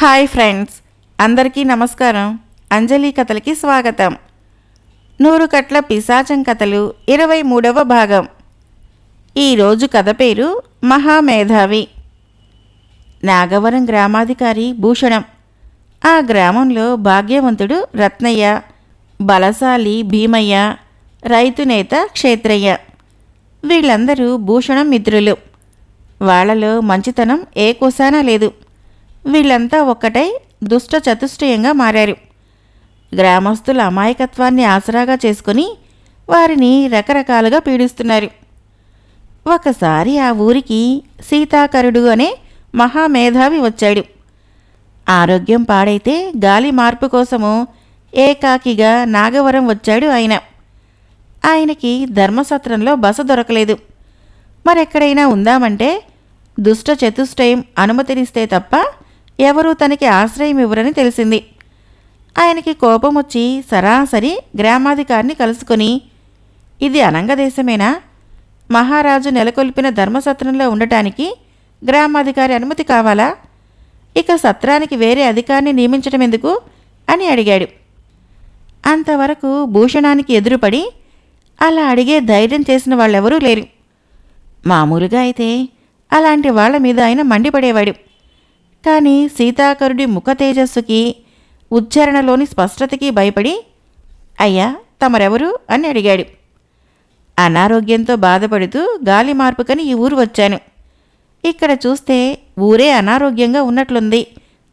Hi friends అందరికీ నమస్కారం. అంజలి కథలకి స్వాగతం. నూరు కట్ల పిశాచం కథలు ఇరవై మూడవ భాగం. ఈరోజు కథ పేరు మహామేధావి. నాగవరం గ్రామాధికారి భూషణం. ఆ గ్రామంలో భాగ్యవంతుడు రత్నయ్య బలశాలి భీమయ్య రైతు నేత క్షేత్రయ్య. వీళ్ళందరూ భూషణం మిత్రులు. వాళ్ళలో మంచితనం ఏ కోసానా లేదు. వీళ్ళంతా ఒక్కటై దుష్ట చతుష్టయంగా మారారు. గ్రామస్తుల అమాయకత్వాన్ని ఆసరాగా చేసుకుని వారిని రకరకాలుగా పీడిస్తున్నారు. ఒకసారి ఆ ఊరికి సీతాకరుడు అనే మహామేధావి వచ్చాడు. ఆరోగ్యం పాడైతే గాలి మార్పు కోసము ఏకాకిగా నాగవరం వచ్చాడు ఆయన. ఆయనకి ధర్మసత్రంలో బస దొరకలేదు. మరెక్కడైనా ఉందామంటే దుష్ట చతుష్టయం అనుమతినిస్తే తప్ప ఎవరూ తనకి ఆశ్రయం ఇవ్వరని తెలిసింది. ఆయనకి కోపం వచ్చి సరాసరి గ్రామాధికారిని కలుసుకొని ఇది అనంగదేశమేనా మహారాజు నెలకొల్పిన ధర్మసత్రంలో ఉండటానికి గ్రామాధికారి అనుమతి కావాలా? ఇక సత్రానికి వేరే అధికారిని నియమించడం ఎందుకు అని అడిగాడు. అంతవరకు భూషణానికి ఎదురుపడి అలా అడిగే ధైర్యం చేసిన వాళ్ళెవరూ లేరు. మామూలుగా అయితే అలాంటి వాళ్ళ మీద ఆయన మండిపడేవాడు. కానీ సీతాకరుడి ముఖ తేజస్సుకి ఉచ్చారణలోని స్పష్టతకి భయపడి అయ్యా తమరెవరు? అని అడిగాడు. అనారోగ్యంతో బాధపడుతూ గాలి మార్పుకని ఈ ఊరు వచ్చాను. ఇక్కడ చూస్తే ఊరే అనారోగ్యంగా ఉన్నట్లుంది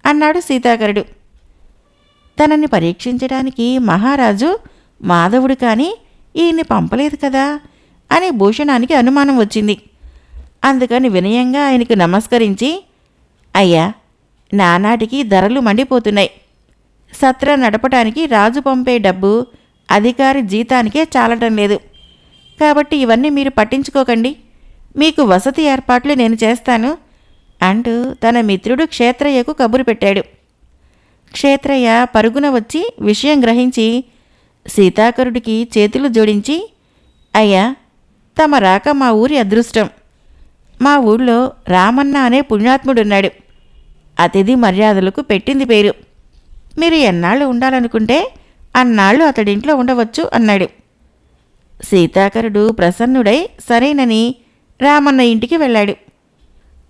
అన్నాడు సీతాకరుడు. తనని పరీక్షించడానికి మహారాజు మాధవుడు కానీ ఈయన్ని పంపలేదు కదా అని భూషణానికి అనుమానం వచ్చింది. అందుకని వినయంగా ఆయనకు నమస్కరించి అయ్యా నానాటికి ధరలు మండిపోతున్నాయి. సత్ర నడపటానికి రాజు పంపే డబ్బు అధికారి జీతానికే చాలటం లేదు. కాబట్టి ఇవన్నీ మీరు పట్టించుకోకండి. మీకు వసతి ఏర్పాట్లు నేను చేస్తాను అంటూ తన మిత్రుడు క్షేత్రయ్యకు కబురు పెట్టాడు. క్షేత్రయ్య పరుగున వచ్చి విషయం గ్రహించి సీతాకరుడికి చేతులు జోడించి అయ్యా తమ రాక మా ఊరి అదృష్టం. మా ఊళ్ళో రామన్న అనే పుణ్యాత్ముడున్నాడు. అతిథి మర్యాదలకు పెట్టింది పేరు. మీరు ఎన్నాళ్ళు ఉండాలనుకుంటే అన్నాళ్ళు అతడింట్లో ఉండవచ్చు అన్నాడు. సీతాకరుడు ప్రసన్నుడై సరేనని రామన్న ఇంటికి వెళ్ళాడు.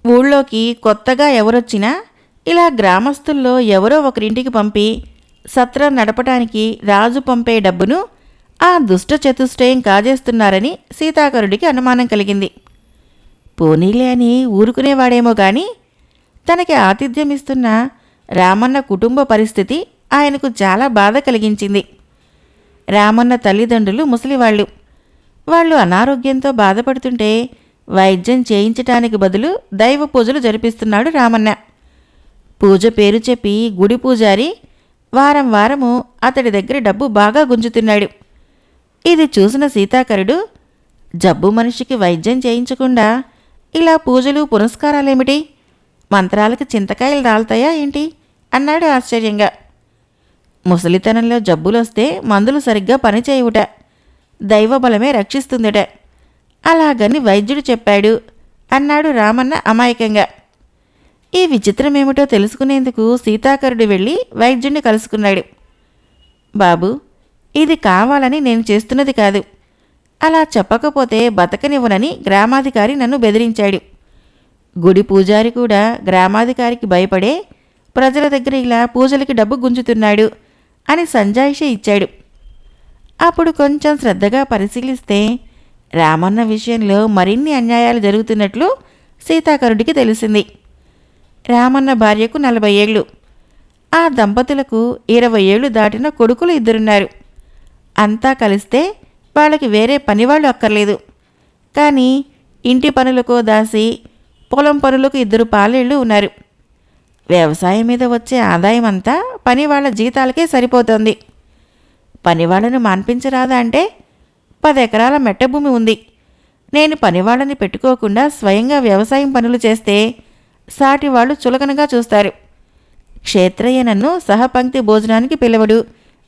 ఊళ్ళోకి కొత్తగా ఎవరొచ్చినా ఇలా గ్రామస్తుల్లో ఎవరో ఒకరింటికి పంపి సత్రం నడపటానికి రాజు పంపే డబ్బును ఆ దుష్ట చతుష్టయం కాజేస్తున్నారని సీతాకరుడికి అనుమానం కలిగింది. పోనీలే అని ఊరుకునేవాడేమో కానీ తనకి ఆతిథ్యం ఇస్తున్న రామన్న కుటుంబ పరిస్థితి ఆయనకు చాలా బాధ కలిగించింది. రామన్న తల్లిదండ్రులు ముసలివాళ్ళు. వాళ్ళు అనారోగ్యంతో బాధపడుతుంటే వైద్యం చేయించటానికి బదులు దైవ పూజలు జరిపిస్తున్నాడు రామన్న. పూజ పేరు చెప్పి గుడి పూజారి వారం వారము అతడి దగ్గర డబ్బు బాగా గుంజుతున్నాడు. ఇది చూసిన సీతాకరుడు జబ్బు మనిషికి వైద్యం చేయించకుండా ఇలా పూజలు పురస్కారాలేమిటి మంత్రాలకు చింతకాయలు రాలుతాయా ఏంటి? అన్నాడు ఆశ్చర్యంగా. ముసలితనంలో జబ్బులొస్తే మందులు సరిగ్గా పనిచేయుట దైవబలమే రక్షిస్తుందిట. అలాగని వైద్యుడు చెప్పాడు అన్నాడు రామన్న అమాయకంగా. ఈ విచిత్రమేమిటో తెలుసుకునేందుకు సీతాకరుడు వెళ్ళి వైద్యుణ్ణి కలుసుకున్నాడు. బాబు ఇది కావాలని నేను చేస్తున్నది కాదు. అలా చెప్పకపోతే బతకనివ్వనని గ్రామాధికారి నన్ను బెదిరించాడు. గుడి పూజారి కూడా గ్రామాధికారికి భయపడే ప్రజల దగ్గర ఇలా పూజలకి డబ్బు గుంజుతున్నాడు అని సంజాయిషి ఇచ్చాడు. అప్పుడు కొంచెం శ్రద్ధగా పరిశీలిస్తే రామన్న విషయంలో మరిన్ని అన్యాయాలు జరుగుతున్నట్లు సీతాకరుడికి తెలిసింది. రామన్న భార్యకు నలభై ఏళ్ళు. ఆ దంపతులకు ఇరవై ఏళ్ళు దాటిన కొడుకులు ఇద్దరున్నారు. అంతా కలిస్తే వాళ్ళకి వేరే పనివాళ్ళు అక్కర్లేదు. కానీ ఇంటి పనులకో దాసి పొలం పనులకు ఇద్దరు పాలేళ్ళు ఉన్నారు. వ్యవసాయం మీద వచ్చే ఆదాయం అంతా పని వాళ్ళ జీతాలకే సరిపోతుంది. పనివాళ్ళను మాన్పించరాదా అంటే పది ఎకరాల మెట్టభూమి ఉంది. నేను పనివాళ్ళని పెట్టుకోకుండా స్వయంగా వ్యవసాయం పనులు చేస్తే సాటి వాళ్ళు చులకనగా చూస్తారు. క్షేత్రయ్య నన్ను సహపంక్తి భోజనానికి పిలవడు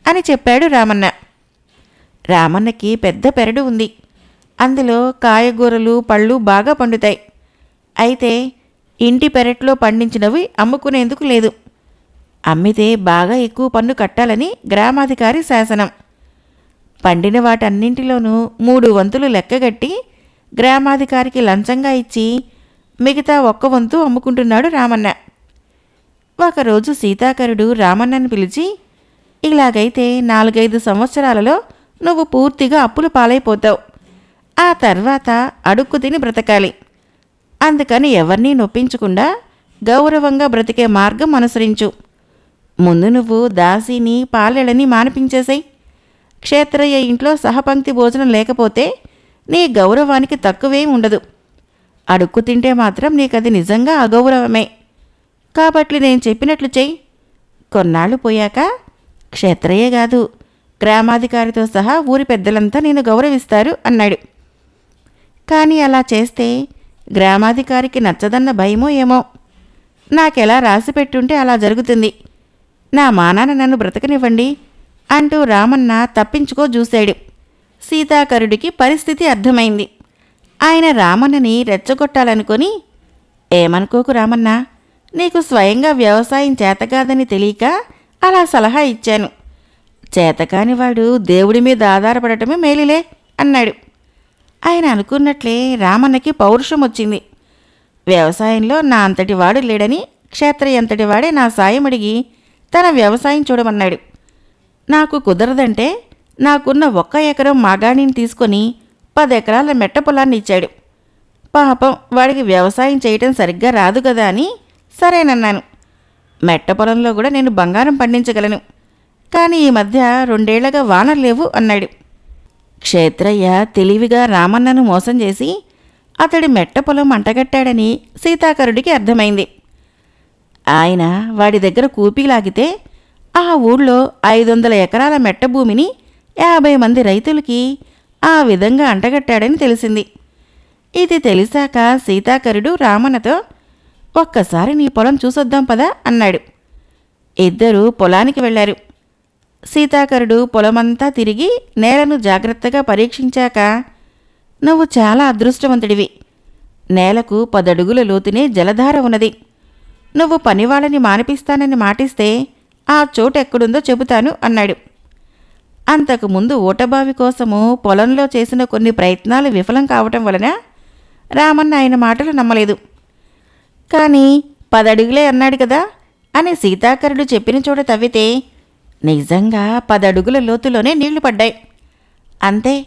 అని చెప్పాడు రామన్న. రామన్నకి పెద్ద పెరడు ఉంది. అందులో కాయగూరలు పళ్ళు బాగా పండుతాయి. అయితే ఇంటి పెరట్లో పండించినవి అమ్ముకునేందుకు లేదు. అమ్మితే బాగా ఎక్కువ పన్ను కట్టాలని గ్రామాధికారి శాసనం. పండిన వాటన్నింటిలోనూ మూడు వంతులు లెక్కగట్టి గ్రామాధికారికి లంచంగా ఇచ్చి మిగతా ఒక్క వంతు అమ్ముకుంటున్నాడు రామన్న. ఒకరోజు సీతాకరుడు రామన్నని పిలిచి ఇలాగైతే నాలుగైదు సంవత్సరాలలో నువ్వు పూర్తిగా అప్పులు పాలైపోతావు. ఆ తర్వాత అడుక్కు తిని బ్రతకాలి. అందుకని ఎవరినీ నొప్పించకుండా గౌరవంగా బ్రతికే మార్గం అనుసరించు. ముందు నువ్వు దాసిని పాలెళ్ళని మానిపించేసాయి. క్షేత్రయ్య ఇంట్లో సహపంక్తి భోజనం లేకపోతే నీ గౌరవానికి తక్కువేం ఉండదు. అడుక్కు తింటే మాత్రం నీకది నిజంగా అగౌరవమే. కాబట్టి నేను చెప్పినట్లు చెయ్యి. కొన్నాళ్ళు పోయాక క్షేత్రయ్య కాదు గ్రామాధికారితో సహా ఊరి పెద్దలంతా నేను గౌరవిస్తారు అన్నాడు. కానీ అలా చేస్తే గ్రామాధికారికి నచ్చదన్న భయమో ఏమో? నాకెలా రాసి పెట్టుంటే అలా జరుగుతుంది. నా మానాన నన్ను బ్రతకనివ్వండి అంటూ రామన్న తప్పించుకో చూశాడు. సీతాకరుడికి పరిస్థితి అర్థమైంది. ఆయన రామన్నని రెచ్చగొట్టాలనుకొని ఏమనుకోకు రామన్న నీకు స్వయంగా వ్యవసాయం చేతకాదని తెలియక అలా సలహా ఇచ్చాను. చేతకాని వాడు దేవుడి మీద ఆధారపడటమే మేలిలే అన్నాడు. ఆయన అనుకున్నట్లే రామన్నకి పౌరుషం వచ్చింది. వ్యవసాయంలో నా అంతటి వాడు లేడని క్షేత్రయ్య అంతటి వాడే నా సాయం అడిగి తన వ్యవసాయం చూడమన్నాడు. నాకు కుదరదంటే నాకున్న ఒక్క ఎకరం మాగాణిని తీసుకొని పదెకరాల ఎకరాల మెట్ట పొలాన్ని ఇచ్చాడు. పాపం వాడికి వ్యవసాయం చేయటం సరిగ్గా రాదు కదా అని సరేనన్నాను. మెట్ట పొలంలో కూడా నేను బంగారం పండించగలను. కానీ ఈ మధ్య రెండేళ్ళగా వానలు లేవు అన్నాడు. క్షేత్రయ్య తెలివిగా రామన్నను మోసం చేసి అతడి మెట్ట పొలం అంటగట్టాడని సీతాకరుడికి అర్థమైంది. ఆయన వాడి దగ్గర కూపీ లాగితే ఆ ఊళ్ళో ఐదు వందల ఎకరాల మెట్ట భూమిని యాభై మంది రైతులకి ఆ విధంగా అంటగట్టాడని తెలిసింది. ఇది తెలిసాక సీతాకరుడు రామన్నతో ఒక్కసారి నీ పొలం చూసొద్దాం పదా అన్నాడు. ఇద్దరూ పొలానికి వెళ్ళారు. సీతాకరుడు పొలమంతా తిరిగి నేలను జాగ్రత్తగా పరీక్షించాక నువ్వు చాలా అదృష్టవంతుడివి. నేలకు పదడుగుల లోతునే జలధార ఉన్నది. నువ్వు పనివాళ్ళని మానిపిస్తానని మాటిస్తే ఆ చోటెక్కడుందో చెబుతాను అన్నాడు. అంతకుముందు ఊటబావి కోసము పొలంలో చేసిన కొన్ని ప్రయత్నాలు విఫలం కావటం వలన రామన్న ఆయన మాటలు నమ్మలేదు. కానీ పదడుగులే అన్నాడు కదా అని సీతాకరుడు చెప్పిన చోట తవ్వితే నిజంగా పదడుగుల లోతులోనే నీళ్ళు పడ్డాయి. అంతే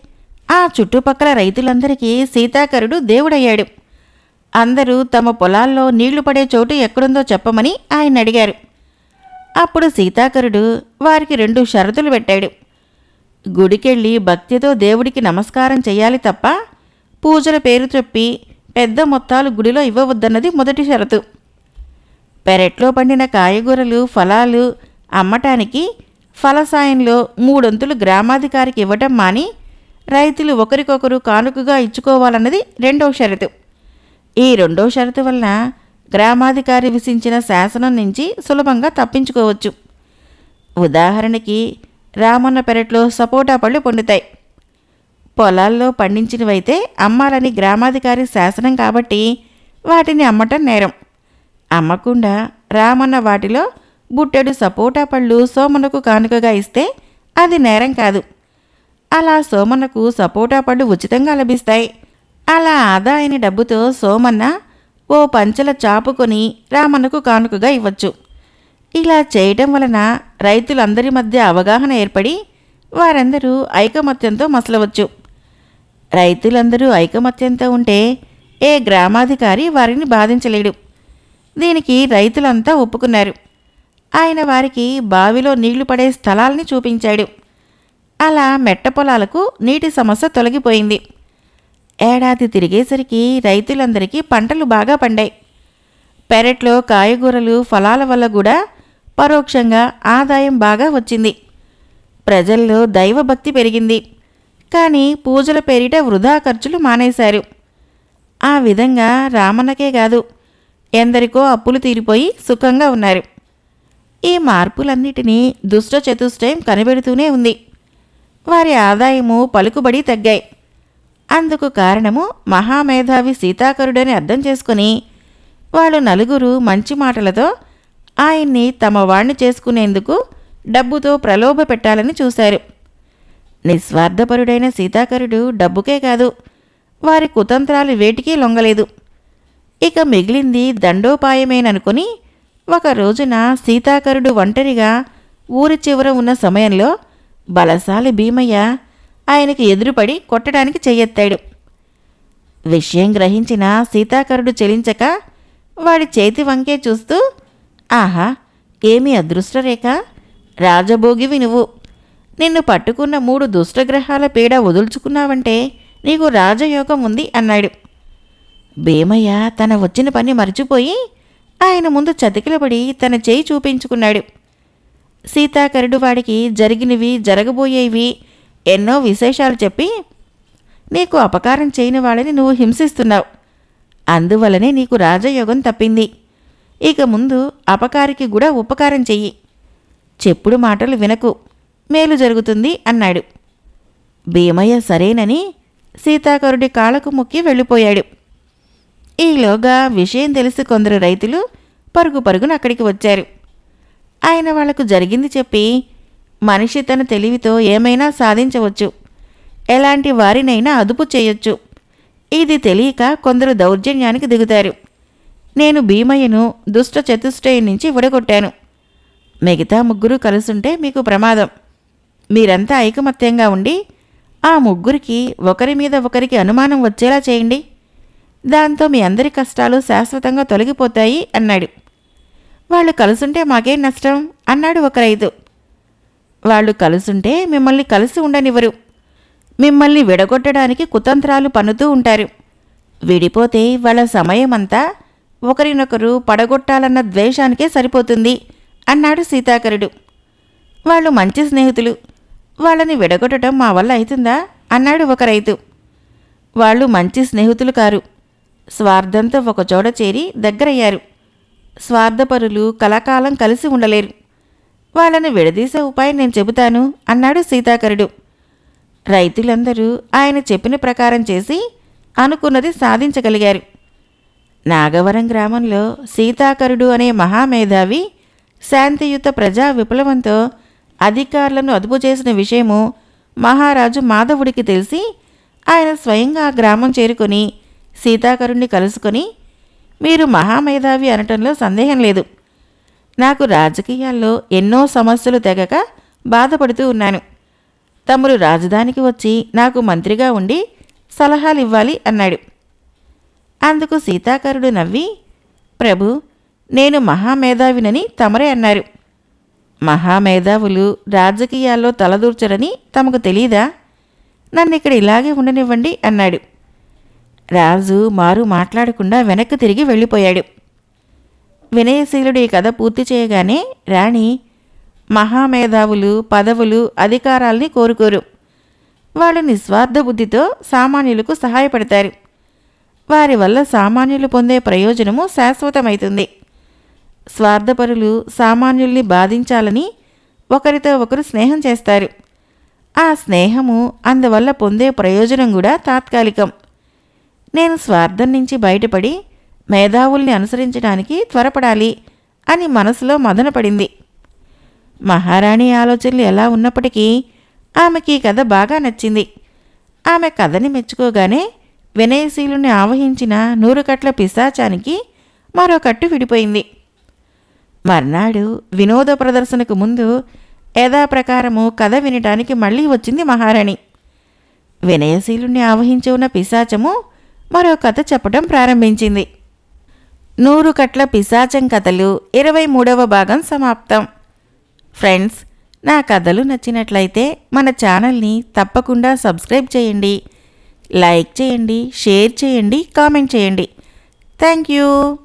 ఆ చుట్టుపక్కల రైతులందరికీ సీతాకరుడు దేవుడయ్యాడు. అందరూ తమ పొలాల్లో నీళ్ళు పడే చోటు ఎక్కడుందో చెప్పమని ఆయన అడిగారు. అప్పుడు సీతాకరుడు వారికి రెండు షరతులు పెట్టాడు. గుడికెళ్ళి భక్తితో దేవుడికి నమస్కారం చేయాలి తప్ప పూజల పేరు చెప్పి పెద్ద మొత్తాలు గుడిలో ఇవ్వవద్దన్నది మొదటి షరతు. పెరట్లో పండిన కాయగూరలు ఫలాలు అమ్మటానికి ఫలసాయంలో మూడొంతులు గ్రామాధికారికి ఇవ్వటం మాని రైతులు ఒకరికొకరు కానుకగా ఇచ్చుకోవాలన్నది రెండో షరతు. ఈ రెండో షరతు వలన గ్రామాధికారి విసించిన శాసనం నుంచి సులభంగా తప్పించుకోవచ్చు. ఉదాహరణకి రామన్న పెరట్లో సపోటా పళ్ళు పండుతాయి. పొలాల్లో పండించినవైతే అమ్మాలని గ్రామాధికారి శాసనం కాబట్టి వాటిని అమ్మటం నేరం. అమ్మకుండా రామన్న వాటిలో బుట్టెడు సపోటా పళ్ళు సోమనకు కానుకగా ఇస్తే అది నేరం కాదు. అలా సోమన్నకు సపోటా పళ్ళు ఉచితంగా లభిస్తాయి. అలా ఆదా అయిన డబ్బుతో సోమన్న ఓ పంచెల చాపుకొని రామన్నకు కానుకగా ఇవ్వచ్చు. ఇలా చేయటం వలన రైతులందరి మధ్య అవగాహన ఏర్పడి వారందరూ ఐకమత్యంతో మసలవచ్చు. రైతులందరూ ఐకమత్యంతో ఉంటే ఏ గ్రామాధికారి వారిని బాధించలేడు. దీనికి రైతులంతా ఒప్పుకున్నారు. ఆయన వారికి బావిలో నీళ్ళు పడే స్థలాల్ని చూపించాడు. అలా మెట్ట పొలాలకు నీటి సమస్య తొలగిపోయింది. ఏడాది తిరిగేసరికి రైతులందరికీ పంటలు బాగా పండాయి. పెరట్లో కాయగూరలు ఫలాల వల్ల కూడా పరోక్షంగా ఆదాయం బాగా వచ్చింది. ప్రజల్లో దైవభక్తి పెరిగింది. కానీ పూజల పేరిట వృధా ఖర్చులు మానేశారు. ఆ విధంగా రామన్నకే కాదు ఎందరికో అప్పులు తీరిపోయి సుఖంగా ఉన్నారు. ఈ మార్పులన్నిటినీ దుష్ట చతుష్టయం కనిపెడుతూనే ఉంది. వారి ఆదాయము పలుకుబడి తగ్గాయి. అందుకు కారణము మహామేధావి సీతాకరుడని అర్థం చేసుకుని వాళ్ళు నలుగురు మంచి మాటలతో ఆయన్ని తమ వాణ్ణి చేసుకునేందుకు డబ్బుతో ప్రలోభ పెట్టాలని చూశారు. నిస్వార్థపరుడైన సీతాకరుడు డబ్బుకే కాదు వారి కుతంత్రాలు వేటికి లొంగలేదు. ఇక మిగిలింది దండోపాయమేననుకుని ఒక రోజున సీతాకరుడు ఒంటరిగా ఊరి చివర ఉన్న సమయంలో బలశాలి భీమయ్య ఆయనకి ఎదురుపడి కొట్టడానికి చెయ్యెత్తాడు. విషయం గ్రహించిన సీతాకరుడు చెలించక వాడి చేతి వంకే చూస్తూ ఆహా ఏమి అదృష్టరేఖ? రాజభోగివి నువ్వు. నిన్ను పట్టుకున్న మూడు దుష్టగ్రహాల పీడ వదులుచుకున్నావంటే నీకు రాజయోగం ఉంది అన్నాడు. భీమయ్య తన వచ్చిన పని మర్చిపోయి ఆయన ముందు చతికిలబడి తన చేయి చూపించుకున్నాడు. సీతాకరుడు వాడికి జరిగినవి జరగబోయేవి ఎన్నో విశేషాలు చెప్పి నీకు అపకారం చేయని వాళ్ళని నువ్వు హింసిస్తున్నావు. అందువలనే నీకు రాజయోగం తప్పింది. ఇక ముందు అపకారికి కూడా ఉపకారం చెయ్యి. చెప్పుడు మాటలు వినకు. మేలు జరుగుతుంది అన్నాడు. భీమయ్య సరేనని సీతాకరుడి కాళ్ళకు ముక్కి వెళ్ళిపోయాడు. ఈలోగా విషయం తెలిసి కొందరు రైతులు పరుగు పరుగున అక్కడికి వచ్చారు. ఆయన వాళ్ళకు జరిగింది చెప్పి మనిషి తన తెలివితో ఏమైనా సాధించవచ్చు. ఎలాంటి వారినైనా అదుపు చేయొచ్చు. ఇది తెలియక కొందరు దౌర్జన్యానికి దిగుతారు. నేను భీమయ్యను దుష్ట చతుష్టయ నుంచి విడగొట్టాను. మిగతా ముగ్గురు కలుసుంటే మీకు ప్రమాదం. మీరంతా ఐకమత్యంగా ఉండి ఆ ముగ్గురికి ఒకరి మీద ఒకరికి అనుమానం వచ్చేలా చేయండి. దాంతో మీ అందరి కష్టాలు శాశ్వతంగా తొలగిపోతాయి అన్నాడు. వాళ్ళు కలుసుంటే మాకేం నష్టం? అన్నాడు ఒక రైతు. వాళ్ళు కలుసుంటే మిమ్మల్ని కలిసి ఉండనివ్వరు. మిమ్మల్ని విడగొట్టడానికి కుతంత్రాలు పన్నుతూ ఉంటారు. విడిపోతే వాళ్ళ సమయమంతా ఒకరినొకరు పడగొట్టాలన్న ద్వేషానికే సరిపోతుంది అన్నాడు సీతాకరుడు. వాళ్ళు మంచి స్నేహితులు. వాళ్ళని విడగొట్టడం మా వల్ల అవుతుందా అన్నాడు ఒక రైతు. వాళ్ళు మంచి స్నేహితులు కారు. స్వార్థంతో ఒకచోట చేరి దగ్గరయ్యారు. స్వార్థపరులు కలకాలం కలిసి ఉండలేరు. వాళ్ళని విడదీసే ఉపాయం నేను చెబుతాను అన్నాడు సీతాకరుడు. రైతులందరూ ఆయన చెప్పిన ప్రకారం చేసి అనుకున్నది సాధించగలిగారు. నాగవరం గ్రామంలో సీతాకరుడు అనే మహామేధావి శాంతియుత ప్రజా విప్లవంతో అధికారులను అదుపు చేసిన విషయము మహారాజు మాధవుడికి తెలిసి ఆయన స్వయంగా ఆ గ్రామం చేరుకొని సీతాకరుణ్ణి కలుసుకొని మీరు మహామేధావి అనటంలో సందేహం లేదు. నాకు రాజకీయాల్లో ఎన్నో సమస్యలు తెగక బాధపడుతూ ఉన్నాను. తమరు రాజధానికి వచ్చి నాకు మంత్రిగా ఉండి సలహాలు ఇవ్వాలి అన్నాడు. అందుకు సీతాకరుడు నవ్వి ప్రభు నేను మహామేధావినని తమరే అన్నారు. మహామేధావులు రాజకీయాల్లో తలదూర్చరని తమకు తెలీదా? నన్ను ఇక్కడ ఇలాగే ఉండనివ్వండి అన్నాడు. రాజు మారు మాట్లాడకుండా వెనక్కి తిరిగి వెళ్ళిపోయాడు. వినయశీలుడు ఈ కథ పూర్తి చేయగానే రాణి మహామేధావులు పదవులు అధికారాల్ని కోరుకోరు. వాళ్ళు నిస్వార్థ బుద్ధితో సామాన్యులకు సహాయపడతారు. వారి వల్ల సామాన్యులు పొందే ప్రయోజనము శాశ్వతమైతుంది. స్వార్థపరులు సామాన్యుల్ని బాధించాలని ఒకరితో ఒకరు స్నేహం చేస్తారు. ఆ స్నేహము అందువల్ల పొందే ప్రయోజనం కూడా తాత్కాలికం. నేను స్వార్థం నుంచి బయటపడి మేధావుల్ని అనుసరించడానికి త్వరపడాలి అని మనసులో మదనపడింది. మహారాణి ఆలోచనలు ఎలా ఉన్నప్పటికీ ఆమెకి ఈ కథ బాగా నచ్చింది. ఆమె కథని మెచ్చుకోగానే వినయశీలుని ఆవహించిన నూరుకట్ల పిశాచానికి మరో కట్టు విడిపోయింది. మర్నాడు వినోద ప్రదర్శనకు ముందు యథాప్రకారము కథ వినటానికి మళ్ళీ వచ్చింది మహారాణి. వినయశీలుణ్ణి ఆవహించి ఉన్న పిశాచము మరో కథ చెప్పడం ప్రారంభించింది. నూరు కట్ల పిశాచం కథలు ఇరవై మూడవ భాగం సమాప్తం. ఫ్రెండ్స్ నా కథలు నచ్చినట్లయితే మన ఛానల్ని తప్పకుండా సబ్స్క్రైబ్ చేయండి. లైక్ చేయండి షేర్ చేయండి కామెంట్ చేయండి. Thank you.